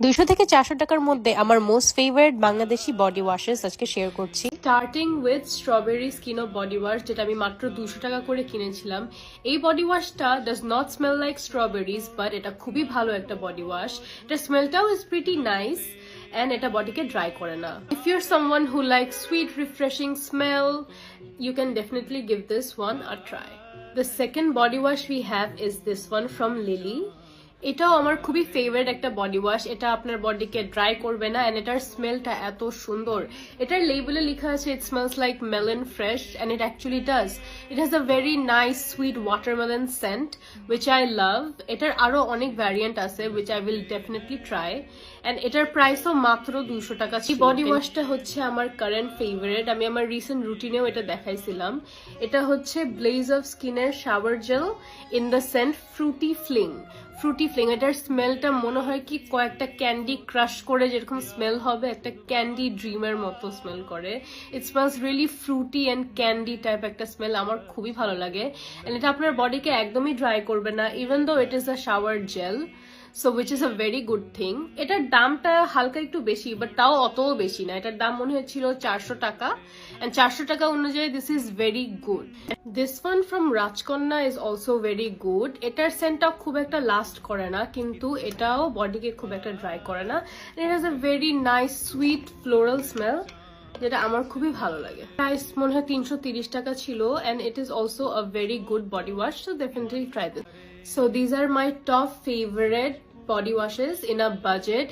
দুইশো থেকে চারশো টাকার মধ্যে আমার most favourite Bangladeshi body washes আজকে শেয়ার করছি starting with strawberry skin of body wash যেটা আমি মাত্র দুশো টাকা করে কিনেছিলাম এই body ওয়াশটা does not smell like strawberries but এটা খুবই ভালো একটা বডি ওয়াশ এটা স্মেলটাও ইজ প্রিটি নাইস অ্যান্ড এটা বডিকে ড্রাই করে না if your someone who like sweet refreshing smell you can definitely give this one a try. The second body wash we have is this one from Lily. এটাও আমার খুবই favourite একটা body wash এটা আপনার বডিকে dry করবে না and এটার স্মেলটা এত সুন্দর। এটার লেবেলে লেখা আছে it smells like melon fresh and it actually does it has a very nice sweet watermelon scent which I love এটার আরও অনেক ভ্যারিয়েন্ট আছে which I will definitely try and এটার প্রাইসও মাত্র দুশো টাকা এই বডি ওয়াশটা হচ্ছে আমার কারেন্ট ফেভারিট আমি আমার রিসেন্ট রুটিনেও এটা দেখাইছিলাম। এটা হচ্ছে ব্লেজ অফ স্কিনের shower gel in the scent fruity fling fruity fling স্মেলটা মনে হয় কি কয়েকটা ক্যান্ডি ক্রাশ করে যেরকম স্মেল হবে, একটা ক্যান্ডি ড্রিমের মতো স্মেল করে। It smells really fruity and candy type একটা স্মেল আমার খুবই ভালো লাগে। এন্ড এটা আপনার বডিকে একদমই ড্রাই করবে না even though it is a shower gel so which is a very good thing এটার দামটা হালকা একটু বেশি বাট তাও অতও বেশি না। এটার দাম মনে হচ্ছিল চারশো টাকা। চারশো টাকা অনুযায়ী this is very good this one from Rajkanya is also very good এটার সেন্টটা খুব একটা লাস্ট করে না, কিন্তু এটাও বডিকে খুব একটা ড্রাই করে না। It has a very nice sweet floral smell যেটা আমার খুবই ভালো লাগে। প্রাইস মনে হয় তিনশো টাকা ছিল and it is also a very good body wash so definitely try this so these are my top favourite body washes in a budget.